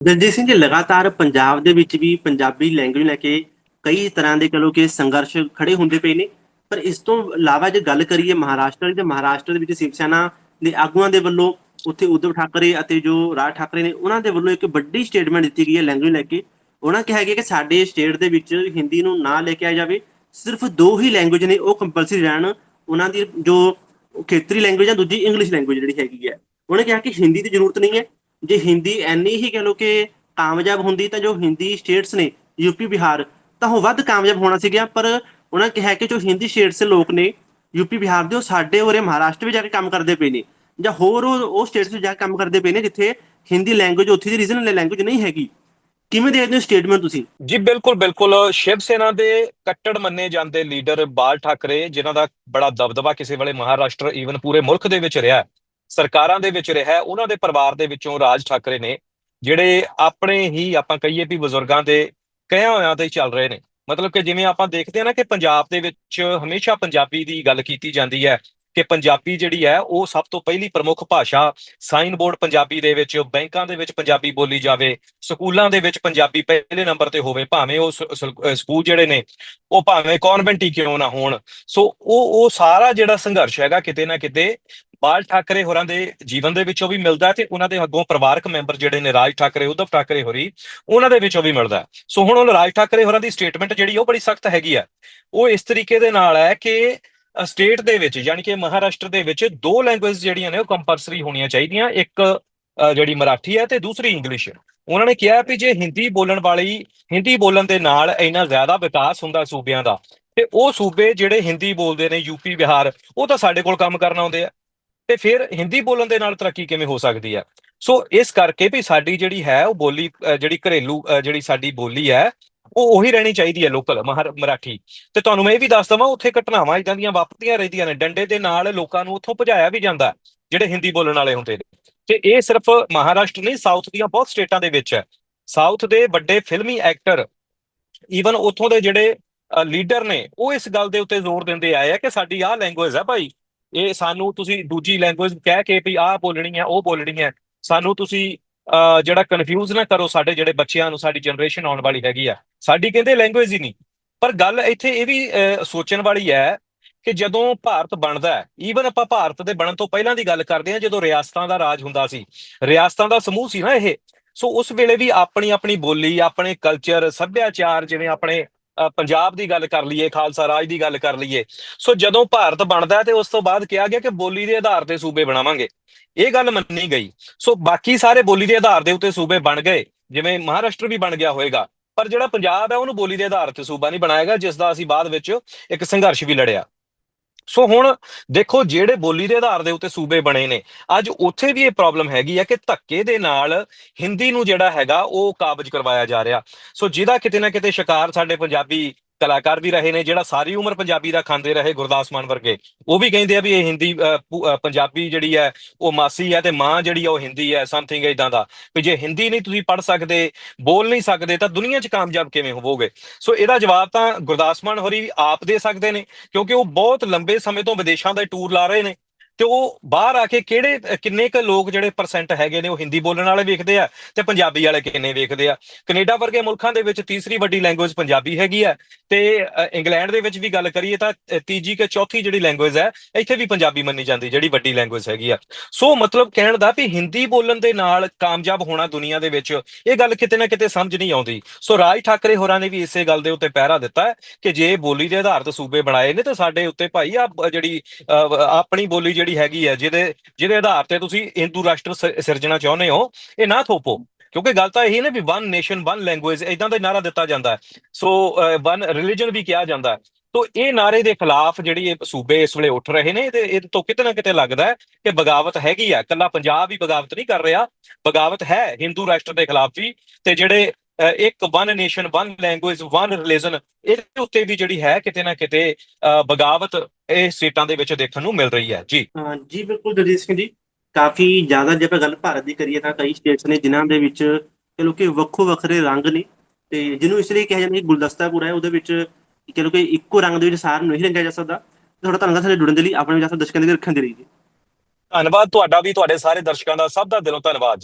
ਦਲਜੀਤ ਸਿੰਘ ਜੀ, ਲਗਾਤਾਰ ਪੰਜਾਬ ਦੇ ਵਿੱਚ ਵੀ ਪੰਜਾਬੀ ਲੈਂਗੁਏਜ ਲੈ ਕੇ ਕਈ ਤਰ੍ਹਾਂ ਦੇ ਕਹੋ ਕਿ ਸੰਘਰਸ਼ ਖੜੇ ਹੁੰਦੇ ਪਏ ਨੇ। ਪਰ ਇਸ ਤੋਂ ਇਲਾਵਾ ਜੇ ਗੱਲ ਕਰੀਏ ਮਹਾਰਾਸ਼ਟਰ ਦੀ, ਤੇ ਮਹਾਰਾਸ਼ਟਰ ਦੇ ਵਿੱਚ ਸ਼ਿਵ ਸੈਨਾ ਦੇ ਆਗੂਆਂ ਦੇ ਵੱਲੋਂ ਉੱਥੇ ਉद्धਵ ਠਾਕਰੇ ਅਤੇ ਜੋ ਰਾਜ ਠਾਕਰੇ ਨੇ, ਉਹਨਾਂ ਦੇ ਵੱਲੋਂ ਇੱਕ ਵੱਡੀ ਸਟੇਟਮੈਂਟ ਦਿੱਤੀ ਗਈ ਹੈ ਲੈਂਗੁਏਜ ਲੈ ਕੇ। ਉਹਨਾਂ ਕਿਹਾ ਗਿਆ ਕਿ ਸਾਡੇ ਸਟੇਟ ਦੇ ਵਿੱਚ ਹਿੰਦੀ ਨੂੰ ਨਾ ਲੈ ਕੇ ਆਇਆ ਜਾਵੇ। ਸਿਰਫ ਦੋ ਹੀ ਲੈਂਗੁਏਜ ਨੇ, ਉਹ ਕੰਪਲਸਰੀ ਰਹਿਣ, ਉਹਨਾਂ ਦੀ ਜੋ ਖੇਤਰੀ ਲੈਂਗੁਏਜ ਹੈ ਦੂਜੀ ਇੰਗਲਿਸ਼ ਲੈਂਗੁਏਜ ਜਿਹੜੀ ਹੈਗੀ ਹੈ। ਉਹਨੇ ਕਿਹਾ ਕਿ ਹਿੰਦੀ ਦੀ ਜ਼ਰੂਰਤ ਨਹੀਂ ਹੈ। ਜੇ ਹਿੰਦੀ ਐਨੀ ਹੀ ਕਹ ਲੋ ਕਿ ਕਾਮਯਾਬ ਹੁੰਦੀ ਤਾਂ ਜੋ ਹਿੰਦੀ ਸਟੇਟਸ ਨੇ, ਯੂਪੀ, ਬਿਹਾਰ, ਤਾਂ ਉਹ ਵੱਧ ਕਾਮਯਾਬ ਹੋਣਾ ਸੀਗਾ ਪਰ ਉਹਨਾਂ ਕਿਹਾ ਕਿ ਜੋ ਹਿੰਦੀ ਸਟੇਟਸ ਦੇ ਲੋਕ ਨੇ, ਯੂਪੀ, ਬਿਹਾਰ ਦੇ, ਉਹ ਸਾਡੇ ਉਰੇ ਮਹਾਰਾਸ਼ਟਰ ਵਿੱਚ ਜਾ ਕੇ ਕੰਮ ਕਰਦੇ ਪਏ ਨੇ, ਜਾਂ ਹੋਰ ਉਹ ਉਹ ਸਟੇਟਸ ਵਿੱਚ ਜਾ ਕੇ ਕੰਮ ਕਰਦੇ ਪਏ ਨੇ, ਜਿੱਥੇ ਹਿੰਦੀ ਲੈਂਗੁਏਜ ਉੱਥੇ ਦੀ ਰੀਜਨਲ ਲੈਂਗੁਏਜ ਨਹੀਂ ਹੈਗੀ। ਕਿਵੇਂ ਦੇਖਦੇ ਹੋ ਸਟੇਟਮੈਂਟ ਤੁਸੀਂ? ਜੀ, ਬਿਲਕੁਲ ਬਿਲਕੁਲ। ਸ਼ਿਵ ਸੈਨਾ ਦੇ ਕੱਟੜ ਮੰਨੇ ਜਾਂਦੇ ਲੀਡਰ ਬਾਲ ਠਾਕਰੇ, ਜਿਨ੍ਹਾਂ ਦਾ ਬੜਾ ਦਬਦਬਾ ਕਿਸੇ ਵੇਲੇ ਮਹਾਰਾਸ਼ਟਰ ਈਵਨ ਪੂਰੇ ਮੁਲਕ ਦੇ ਵਿੱਚ ਰਿਹਾ। ਸਰਕਾਰਾਂ ਦੇ ਵਿੱਚ ਰਿਹਾ ਉਹਨਾਂ ਦੇ ਪਰਿਵਾਰ ਦੇ ਵਿੱਚੋਂ ਰਾਜ ਠਾਕਰੇ ਨੇ, ਜਿਹੜੇ ਆਪਣੇ ਹੀ ਆਪਾਂ ਕਹੀਏ ਵੀ ਬਜ਼ੁਰਗਾਂ ਦੇ ਕਹਿਆਂ ਹੋਇਆਂ ਤੇ ਚੱਲ ਰਹੇ ਨੇ। ਮਤਲਬ ਕਿ ਜਿਵੇਂ ਆਪਾਂ ਦੇਖਦੇ ਆ ਨਾ ਕਿ ਪੰਜਾਬ ਦੇ ਵਿੱਚ ਹਮੇਸ਼ਾ ਪੰਜਾਬੀ ਦੀ ਗੱਲ ਕੀਤੀ ਜਾਂਦੀ ਹੈ ਕਿ ਪੰਜਾਬੀ ਜਿਹੜੀ ਹੈ, ਉਹ ਸਭ ਤੋਂ ਪਹਿਲੀ ਪ੍ਰਮੁੱਖ ਭਾਸ਼ਾ ਸਾਈਨ ਬੋਰਡ ਪੰਜਾਬੀ ਦੇ ਵਿੱਚ, ਬੈਂਕਾਂ ਦੇ ਵਿੱਚ ਪੰਜਾਬੀ ਬੋਲੀ ਜਾਵੇ, ਸਕੂਲਾਂ ਦੇ ਵਿੱਚ ਪੰਜਾਬੀ ਪਹਿਲੇ ਨੰਬਰ ਤੇ ਹੋਵੇ, ਭਾਵੇਂ ਉਹ ਸਕੂਲ ਜਿਹੜੇ ਨੇ, ਉਹ ਭਾਵੇਂ ਕਨਵੈਂਟ ਹੀ ਕਿਉਂ ਨਾ ਹੋਣ। ਸੋ ਉਹ ਉਹ ਸਾਰਾ ਜਿਹੜਾ ਸੰਘਰਸ਼ ਹੈਗਾ, ਕਿਤੇ ਨਾ ਕਿਤੇ ਬਾਲ ਠਾਕਰੇ ਹੋਰਾਂ ਦੇ ਜੀਵਨ ਦੇ ਵਿੱਚੋਂ ਵੀ ਮਿਲਦਾ ਹੈ ਤੇ ਉਹਨਾਂ ਦੇ ਅੱਗੋਂ ਪਰਿਵਾਰਕ ਮੈਂਬਰ ਜਿਹੜੇ ਨੇ, ਰਾਜ ਠਾਕਰੇ ਉद्धਵ ਠਾਕਰੇ ਹੋਰੀ, ਉਹਨਾਂ ਦੇ ਵਿੱਚੋਂ ਵੀ ਮਿਲਦਾ। ਸੋ ਹੁਣ ਉਹ ਰਾਜ ਠਾਕਰੇ ਹੋਰਾਂ ਦੀ ਸਟੇਟਮੈਂਟ ਜਿਹੜੀ, ਉਹ ਬੜੀ ਸਖਤ ਹੈਗੀ ਆ ਉਹ ਇਸ ਤਰੀਕੇ ਦੇ ਨਾਲ ਹੈ ਕਿ ਸਟੇਟ ਦੇ ਵਿੱਚ, ਯਾਨੀ ਕਿ ਮਹਾਰਾਸ਼ਟਰ ਦੇ ਵਿੱਚ ਦੋ ਲੈਂਗੁਏਜ ਜਿਹੜੀਆਂ ਨੇ ਉਹ ਕੰਪਲਸਰੀ ਹੋਣੀਆਂ ਚਾਹੀਦੀਆਂ, ਇੱਕ ਜਿਹੜੀ ਮਰਾਠੀ ਹੈ ਤੇ ਦੂਸਰੀ ਇੰਗਲਿਸ਼ ਹੈ। ਉਹਨਾਂ ਨੇ ਕਿਹਾ ਵੀ ਜੇ ਹਿੰਦੀ ਬੋਲਣ ਵਾਲੀ, ਹਿੰਦੀ ਬੋਲਣ ਦੇ ਨਾਲ ਇੰਨਾ ਜ਼ਿਆਦਾ ਵਿਕਾਸ ਹੁੰਦਾ ਸੂਬਿਆਂ ਦਾ, ਤੇ ਉਹ ਸੂਬੇ ਜਿਹੜੇ ਹਿੰਦੀ ਬੋਲਦੇ ਨੇ ਯੂਪੀ ਬਿਹਾਰ, ਉਹ ਤਾਂ ਸਾਡੇ ਕੋਲ ਕੰਮ ਕਰਨ ਆਉਂਦੇ ਆ। ਤੇ ਫਿਰ ਹਿੰਦੀ ਬੋਲਣ ਦੇ ਨਾਲ ਤਰੱਕੀ ਕਿਵੇਂ ਹੋ ਸਕਦੀ ਹੈ? ਸੋ ਇਸ ਕਰਕੇ ਵੀ ਸਾਡੀ ਜਿਹੜੀ ਹੈ, ਉਹ ਬੋਲੀ ਜਿਹੜੀ ਘਰੇਲੂ ਜਿਹੜੀ ਸਾਡੀ ਬੋਲੀ ਹੈ ਉਹ ਉਹੀ ਰਹਿਣੀ ਚਾਹੀਦੀ ਹੈ ਲੋਕਲ ਮਰਾਠੀ। ਤੇ ਤੁਹਾਨੂੰ ਮੈਂ ਇਹ ਵੀ ਦੱਸ ਦਵਾਂ, ਉੱਥੇ ਘਟਨਾਵਾਂ ਇਦਾਂ ਦੀਆਂ ਵਾਪਰਦੀਆਂ ਰਹਿੰਦੀਆਂ ਨੇ। ਡੰਡੇ ਦੇ ਨਾਲ ਲੋਕਾਂ ਨੂੰ ਉੱਥੋਂ ਭਜਾਇਆ ਵੀ ਜਾਂਦਾ ਜਿਹੜੇ ਹਿੰਦੀ ਬੋਲਣ ਵਾਲੇ ਹੁੰਦੇ ਨੇ। ਤੇ ਇਹ ਸਿਰਫ ਮਹਾਰਾਸ਼ਟਰ ਨਹੀਂ, ਸਾਊਥ ਦੀਆਂ ਬਹੁਤ ਸਟੇਟਾਂ ਦੇ ਵਿੱਚ ਹੈ। ਸਾਊਥ ਦੇ ਵੱਡੇ ਫਿਲਮੀ ਐਕਟਰ ਈਵਨ ਉੱਥੋਂ ਦੇ ਜਿਹੜੇ ਲੀਡਰ ਨੇ, ਉਹ ਇਸ ਗੱਲ ਦੇ ਉੱਤੇ ਜ਼ੋਰ ਦਿੰਦੇ ਆਏ ਆ ਕਿ ਸਾਡੀ ਆਹ ਲੈਂਗੁਏਜ ਹੈ ਭਾਈ। ਇਹ ਸਾਨੂੰ ਤੁਸੀਂ ਦੂਜੀ ਲੈਂਗੁਏਜ ਕਹਿ ਕੇ ਵੀ ਆਹ ਬੋਲਣੀ ਹੈ, ਉਹ ਬੋਲਣੀ ਹੈ। ਸਾਨੂੰ ਤੁਸੀਂ ਜਿਹੜਾ ਕਨਫਿਊਜ਼ ਨਾ ਕਰੋ ਸਾਡੇ ਜਿਹੜੇ ਬੱਚਿਆਂ ਨੂੰ, ਸਾਡੀ ਜਨਰੇਸ਼ਨ ਆਉਣ ਵਾਲੀ ਹੈਗੀ ਆ। ਸਾਡੀ ਕਹਿੰਦੇ ਲੈਂਗੁਏਜ ਹੀ ਨਹੀਂ। ਪਰ ਗੱਲ ਇੱਥੇ ਇਹ ਵੀ ਸੋਚਣ ਵਾਲੀ ਹੈ ਕਿ ਜਦੋਂ ਭਾਰਤ ਬਣਦਾ ਹੈ ਈਵਨ ਆਪਾਂ ਭਾਰਤ ਦੇ ਬਣਨ ਤੋਂ ਪਹਿਲਾਂ ਦੀ ਗੱਲ ਕਰਦੇ ਹਾਂ, ਜਦੋਂ ਰਿਆਸਤਾਂ ਦਾ ਰਾਜ ਹੁੰਦਾ ਸੀ। ਰਿਆਸਤਾਂ ਦਾ ਸਮੂਹ ਸੀ ਨਾ ਇਹ। ਸੋ ਉਸ ਵੇਲੇ ਵੀ ਆਪਣੀ ਆਪਣੀ ਬੋਲੀ, ਆਪਣੇ ਕਲਚਰ ਸੱਭਿਆਚਾਰ, ਜਿਵੇਂ ਆਪਣੇ ਪੰਜਾਬ ਦੀ ਗੱਲ ਕਰ ਲਈਏ, ਖਾਲਸਾ ਰਾਜ ਦੀ ਗੱਲ ਕਰ ਲਈਏ। ਸੋ ਜਦੋਂ ਭਾਰਤ ਬਣਦਾ ਤੇ ਉਸ ਤੋਂ ਬਾਅਦ ਕਿਹਾ ਗਿਆ ਕਿ ਬੋਲੀ ਦੇ ਆਧਾਰ ਤੇ ਸੂਬੇ ਬਣਾਵਾਂਗੇ। ਇਹ ਗੱਲ ਮੰਨੀ ਗਈ। ਸੋ ਬਾਕੀ ਸਾਰੇ ਬੋਲੀ ਦੇ ਆਧਾਰ ਦੇ ਉੱਤੇ ਸੂਬੇ ਬਣ ਗਏ। ਜਿਵੇਂ ਮਹਾਰਾਸ਼ਟਰ ਵੀ ਬਣ ਗਿਆ ਹੋਵੇਗਾ ਪਰ ਜਿਹੜਾ ਪੰਜਾਬ ਹੈ, ਉਹਨੂੰ ਬੋਲੀ ਦੇ ਆਧਾਰ ਤੇ ਸੂਬਾ ਨਹੀਂ ਬਣਾਏਗਾ, ਜਿਸ ਦਾ ਅਸੀਂ ਬਾਅਦ ਵਿੱਚ ਇੱਕ ਸੰਘਰਸ਼ ਵੀ ਲੜਿਆ। ਸੋ ਹੁਣ ਦੇਖੋ, ਜਿਹੜੇ ਬੋਲੀ ਦੇ ਆਧਾਰ ਦੇ ਉੱਤੇ ਸੂਬੇ ਬਣੇ ਨੇ, ਅੱਜ ਉੱਥੇ ਵੀ ਇਹ ਪ੍ਰੋਬਲਮ ਹੈਗੀ ਆ ਕਿ ਧੱਕੇ ਦੇ ਨਾਲ ਹਿੰਦੀ ਨੂੰ ਜਿਹੜਾ ਹੈਗਾ ਉਹ ਕਾਬਜ ਕਰਵਾਇਆ ਜਾ ਰਿਹਾ। ਸੋ ਜਿਹਦਾ ਕਿਤੇ ਨਾ ਕਿਤੇ ਸ਼ਿਕਾਰ ਸਾਡੇ ਪੰਜਾਬੀ ਕਲਾਕਾਰ ਵੀ ਰਹੇ ਨੇ, ਜਿਹੜਾ ਸਾਰੀ ਉਮਰ ਪੰਜਾਬੀ ਦਾ ਖਾਂਦੇ ਰਹੇ ਗੁਰਦਾਸ ਮਾਨ ਵਰਗੇ। ਉਹ ਵੀ ਕਹਿੰਦੇ ਆ ਵੀ ਇਹ ਹਿੰਦੀ ਪੰਜਾਬੀ ਜਿਹੜੀ ਹੈ, ਉਹ ਮਾਸੀ ਹੈ ਤੇ ਮਾਂ ਜਿਹੜੀ ਆ ਉਹ ਹਿੰਦੀ ਹੈ ਸਮਥਿੰਗ ਇਦਾਂ ਦਾ। ਵੀ ਜੇ ਹਿੰਦੀ ਨਹੀਂ ਤੁਸੀਂ ਪੜ ਸਕਦੇ, ਬੋਲ ਨਹੀਂ ਸਕਦੇ, ਤਾਂ ਦੁਨੀਆ 'ਚ ਕਾਮਯਾਬ ਕਿਵੇਂ ਹੋਵੋਗੇ? ਸੋ ਇਹਦਾ ਜਵਾਬ ਤਾਂ ਗੁਰਦਾਸ ਮਾਨ ਹੋਰੀ ਆਪ ਦੇ ਸਕਦੇ ਨੇ, ਕਿਉਂਕਿ ਉਹ ਬਹੁਤ ਲੰਬੇ ਸਮੇਂ ਤੋਂ ਵਿਦੇਸ਼ਾਂ ਦਾ ਟੂਰ ਲਾ ਰਹੇ ਨੇ। ਤੇ ਉਹ ਬਾਹਰ ਆ ਕੇ ਕਿਹੜੇ, ਕਿੰਨੇ ਕੁ ਲੋਕ ਜਿਹੜੇ ਪਰਸੈਂਟ ਹੈਗੇ ਨੇ ਉਹ ਹਿੰਦੀ ਬੋਲਣ ਵਾਲੇ ਵੇਖਦੇ ਆ ਤੇ ਪੰਜਾਬੀ ਵਾਲੇ ਕਿੰਨੇ ਵੇਖਦੇ ਆ? ਕੈਨੇਡਾ ਵਰਗੇ ਮੁਲਕਾਂ ਦੇ ਵਿੱਚ ਤੀਸਰੀ ਵੱਡੀ ਲੈਂਗੁਏਜ ਪੰਜਾਬੀ ਹੈਗੀ ਆ ਤੇ ਇੰਗਲੈਂਡ ਦੇ ਵਿੱਚ ਵੀ ਗੱਲ ਕਰੀਏ ਤਾਂ ਤੀਜੀ ਕਿ ਚੌਥੀ ਜਿਹੜੀ ਲੈਂਗੁਏਜ ਹੈ, ਇੱਥੇ ਵੀ ਪੰਜਾਬੀ ਮੰਨੀ ਜਾਂਦੀ ਜਿਹੜੀ ਵੱਡੀ ਲੈਂਗੁਏਜ ਹੈਗੀ ਆ। ਸੋ ਮਤਲਬ ਕਹਿਣ ਦਾ ਵੀ ਹਿੰਦੀ ਬੋਲਣ ਦੇ ਨਾਲ ਕਾਮਯਾਬ ਹੋਣਾ ਦੁਨੀਆ ਦੇ ਵਿੱਚ ਇਹ ਗੱਲ ਕਿਤੇ ਨਾ ਕਿਤੇ ਸਮਝ ਨਹੀਂ ਆਉਂਦੀ। ਸੋ ਰਾਜ ਠਾਕਰੇ ਹੋਰਾਂ ਨੇ ਵੀ ਇਸੇ ਗੱਲ ਦੇ ਉੱਤੇ ਪਹਿਰਾ ਦਿੱਤਾ ਕਿ ਜੇ ਬੋਲੀ ਦੇ ਆਧਾਰ ਤੇ ਸੂਬੇ ਬਣਾਏ ਨੇ ਤਾਂ ਸਾਡੇ ਉੱਤੇ ਭਾਈ ਆ ਜਿਹੜੀ ਆਪਣੀ ਬੋਲੀ ਜਿਹੜੀ ਹੈਗੀ ਹੈ ਜਿਹਦੇ ਜਿਹਦੇ ਆਧਾਰ ਤੇ ਤੁਸੀਂ ਹਿੰਦੂ ਰਾਸ਼ਟਰ ਸਿਰਜਣਾ ਚਾਹੁੰਦੇ ਹੋ, ਇਹ ਨਾ ਥੋਪੋ। ਕਿਉਂਕਿ ਗੱਲ ਤਾਂ ਇਹੀ ਨੇ ਵੀ ਵਨ ਨੇਸ਼ਨ ਵਨ ਲੈਂਗੁਏਜ ਇਦਾਂ ਦਾ ਨਾਰਾ ਦਿੱਤਾ ਜਾਂਦਾ ਹੈ। ਸੋ ਵਨ ਰਿਲੀਜਨ ਵੀ ਕਿਹਾ ਜਾਂਦਾ ਹੈ। ਤੋ ਇਹ ਨਾਰੇ ਦੇ ਖਿਲਾਫ ਜਿਹੜੀ ਇਹ ਸੂਬੇ ਇਸ ਵੇਲੇ ਉੱਠ ਰਹੇ ਨੇ ਤੇ ਇਹ ਤੋਂ ਕਿਤੇ ਨਾ ਕਿਤੇ ਲੱਗਦਾ ਹੈ ਕਿ ਬਗਾਵਤ ਹੈਗੀ ਆ। ਕੱਲਾ ਪੰਜਾਬ ਹੀ ਬਗਾਵਤ ਨਹੀਂ ਕਰ ਰਿਹਾ। ਬਗਾਵਤ ਹੈ ਹਿੰਦੂ ਰਾਸ਼ਟਰ ਦੇ ਖਿਲਾਫ ਵੀ। ਤੇ ਜਿਹੜੇ ਇੱਕ one nation one language one religion ਇਹਦੇ ਉੱਤੇ ਵੀ ਜਿਹੜੀ ਹੈ ਕਿਤੇ ਨਾ ਕਿਤੇ ਬਗਾਵਤ ਇਹ ਸਟੇਟਾਂ ਦੇ ਵਿੱਚ ਦੇਖਣ ਨੂੰ ਮਿਲ ਰਹੀ ਹੈ। ਜੀ। ਹਾਂ ਜੀ ਬਿਲਕੁਲ ਦਲਜੀਤ ਸਿੰਘ ਜੀ ਕਾਫੀ ਜ਼ਿਆਦਾ ਜੇ ਆਪਾਂ ਗੱਲ ਭਾਰਤ ਦੀ ਕਰੀਏ ਤਾਂ ਕਈ ਸਟੇਟਸ ਨੇ ਜਿਨ੍ਹਾਂ ਦੇ ਵਿੱਚ ਕਿ ਵੱਖੋ ਵੱਖਰੇ ਰੰਗ ਨੇ ਤੇ ਜਿਹਨੂੰ ਇਸ ਲਈ ਕਿਹਾ ਜਾਂਦਾ ਕਿ ਗੁਲਦਸਤਾ ਪੂਰਾ ਹੈ ਉਹਦੇ ਵਿੱਚ ਕਿ ਇੱਕੋ ਰੰਗ ਦੇ ਵਿੱਚ ਸਾਰ ਨਹੀਂ ਰੰਗਿਆ ਜਾ ਸਕਦਾ। ਤੁਹਾਡਾ ਧੰਨਵਾਦ ਸਾਡੇ ਜੁੜਨ ਦੇ ਲਈ ਆਪਣੇ ਵਿਚਾਰ ਦਰਸ਼ਕਾਂ ਦੇ ਰੱਖਣ ਦੇ ਲਈ ਧੰਨਵਾਦ ਤੁਹਾਡਾ ਵੀ ਤੁਹਾਡੇ ਸਾਰੇ ਦਰਸ਼ਕਾਂ ਦਾ ਸਭ ਦਾ ਦਿਲੋਂ ਧੰਨਵਾਦ।